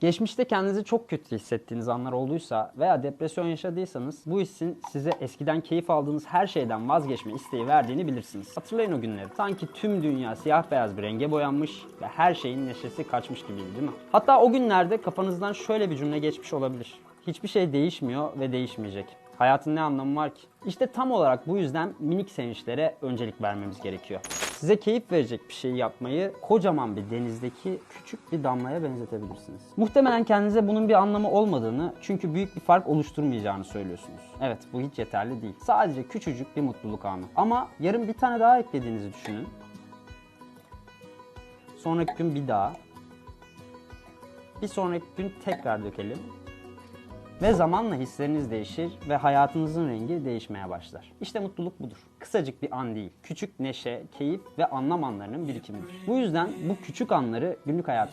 Geçmişte kendinizi çok kötü hissettiğiniz anlar olduysa veya depresyon yaşadıysanız bu hissin size eskiden keyif aldığınız her şeyden vazgeçme isteği verdiğini bilirsiniz. Hatırlayın o günleri. Sanki tüm dünya siyah beyaz bir renge boyanmış ve her şeyin neşesi kaçmış gibiydi değil mi? Hatta o günlerde kafanızdan şöyle bir cümle geçmiş olabilir. Hiçbir şey değişmiyor ve değişmeyecek. Hayatın ne anlamı var ki? İşte tam olarak bu yüzden minik sevinçlere öncelik vermemiz gerekiyor. Size keyif verecek bir şeyi yapmayı kocaman bir denizdeki küçük bir damlaya benzetebilirsiniz. Muhtemelen kendinize bunun bir anlamı olmadığını çünkü büyük bir fark oluşturmayacağını söylüyorsunuz. Evet bu hiç yeterli değil. Sadece küçücük bir mutluluk anı. Ama yarın bir tane daha eklediğinizi düşünün. Sonraki gün bir daha. Bir sonraki gün tekrar dökelim. Ve zamanla hisleriniz değişir ve hayatınızın rengi değişmeye başlar. İşte mutluluk budur. Kısacık bir an değil. Küçük neşe, keyif ve anlam anlarının birikimidir. Bu yüzden bu küçük anları günlük hayatınızda